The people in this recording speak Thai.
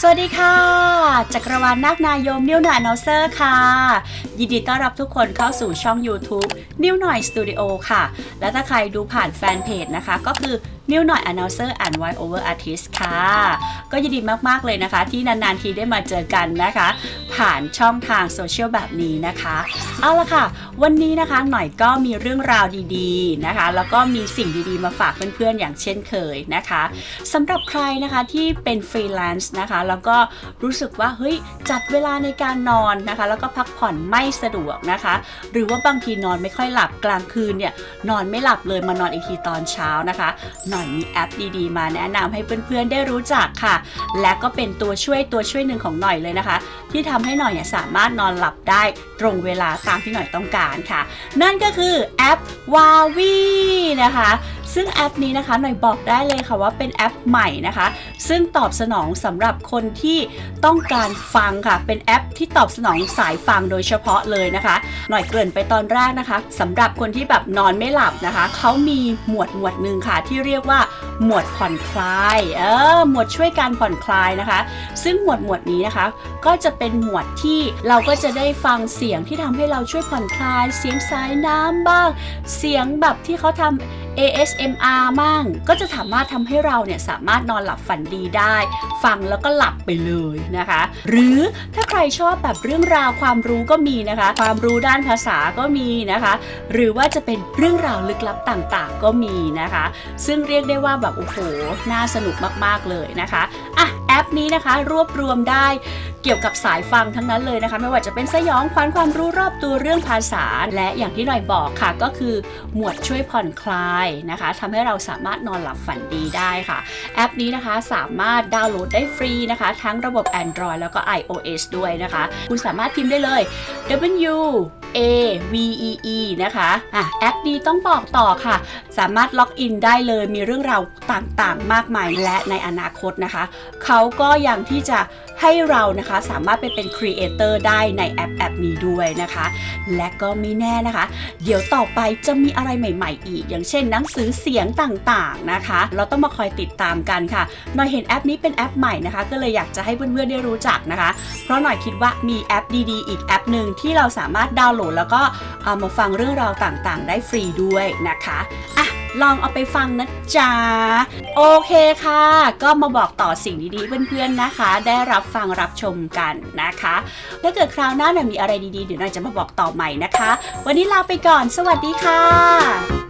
สวัสดีค่ะ จักรวาลนาคนายมนิวหน่อยนอเซอร์ค่ะ ยินดีต้อนรับทุกคนเข้าสู่ช่อง YouTube นิวหน่อยสตูดิโอค่ะ และถ้าใครดูผ่านแฟนเพจนะคะ ก็คือนิวหน่อย Announcer and Voice Over Artist ค่ะ ก็ยินดีมาก ๆ เลยนะคะ ที่นาน ๆ ทีได้มาเจอกันนะคะ ผ่านช่องทางโซเชียลแบบนี้นะคะ เอาละค่ะ วันนี้นะคะหน่อยก็มีเรื่องราวดีๆนะคะ แล้วก็มีสิ่งดีๆ มาฝากเพื่อน ๆ อย่างเช่นเคยนะคะสำหรับใครนะคะที่เป็นฟรีแลนซ์นะคะแล้วก็รู้สึกว่าเฮ้ยจัดเวลาในการนอนนะคะ แล้วก็พักผ่อนไม่สะดวกนะคะ หรือว่าบางทีนอนไม่ค่อยหลับกลางคืนเนี่ยนอนไม่หลับเลยมานอนอีกทีตอนเช้านะคะหน่อยมีแอปดีๆ มาแนะนำให้เพื่อนๆได้รู้จักค่ะ และก็เป็นตัวช่วยตัวช่วยหนึ่งของหน่อยเลยนะคะ ที่ทำให้หน่อยเนี่ยสามารถนอนหลับได้ตรงเวลาตามที่หน่อยต้องการค่ะ นั่นก็คือแอป w a v i นะคะ ซึ่งแอปนี้นะคะหน่อยบอกได้เลยค่ะว่าเป็นแอปใหม่นะคะ ซึ่งตอบสนองสำหรับคนที่ต้องการฟังค่ะ เป็นแอปที่ตอบสนองสายฟังโดยเฉพาะเลยนะคะ หน่อยเกริ่นไปตอนแรกนะคะสำหรับคนที่แบบนอนไม่หลับนะคะ เขามีหมวดหมวดหนึ่งค่ะ ที่เรียกว่าหมวดผ่อนคลาย เออ หมวดช่วยการผ่อนคลายนะคะ ซึ่งหมวดหมวดนี้นะคะ ก็จะเป็นหมวดที่เราก็จะได้ฟังเสียงที่ทำให้เราช่วยผ่อนคลาย เสียงสายน้ำบ้าง เสียงแบบที่เขาทำ ASMR มั่ง ก็จะสามารถทำให้เราเนี่ยสามารถนอนหลับฝันดีได้ ฟังแล้วก็หลับไปเลยนะคะ หรือถ้าใครชอบแบบเรื่องราวความรู้ก็มีนะคะ ความรู้ด้านภาษาก็มีนะคะ หรือว่าจะเป็นเรื่องราวลึกลับต่างๆ ก็มีนะคะ ซึ่งเรียกได้ว่าแบบโอ้โหน่าสนุกมากๆเลยนะคะอะแอปนี้นะคะรวบรวมได้ เกี่ยวกับสายฟังทั้งนั้นเลยนะคะ ไม่ว่าจะเป็นสยองขวัญความรู้รอบตัวเรื่องภาษา และอย่างที่หน่อยบอกค่ะก็คือหมวดช่วยผ่อนคลายนะคะทำให้เราสามารถนอนหลับฝันดีได้ค่ะ แอปนี้นะคะสามารถดาวน์โหลดได้ฟรีนะคะ ทั้งระบบ Android แล้วก็ iOS ด้วยนะคะ คุณสามารถพิมพ์ได้เลย W A V E E นะคะอะแอปนี้ต้องบอกต่อค่ะ สามารถล็อกอินได้เลยมีเรื่องราวต่างๆ มากมายและในอนาคตนะคะ เขาก็ยังที่จะ ให้เรานะคะสามารถไปเป็นครีเอเตอร์ได้ในแอปแอปนี้ด้วยนะคะ และก็ไม่แน่นะคะ เดี๋ยวต่อไปจะมีอะไรใหม่ ๆ อีก อย่างเช่นหนังสือเสียงต่างๆนะคะ เราต้องมาคอยติดตามกันค่ะหน่อยเห็นแอปนี้เป็นแอปใหม่นะคะ ก็เลยอยากจะให้เพื่อนๆได้รู้จักนะคะ เพราะหน่อยคิดว่ามีแอปดีๆ อีกแอปหนึ่งที่เราสามารถดาวน์โหลด แล้วก็เอามาฟังเรื่องราวต่างๆ ได้ฟรีด้วยนะคะอะ ลองเอาไปฟังนะจ๊ะ โอเคค่ะ ก็มาบอกต่อสิ่งดีๆเพื่อนๆนะคะ ได้รับฟังรับชมกันนะคะ ถ้าเกิดคราวหน้าน่ยมีอะไรดีๆเดี๋ยวหน่อยจะมาบอกต่อใหม่นะคะ วันนี้ลาไปก่อน สวัสดีค่ะ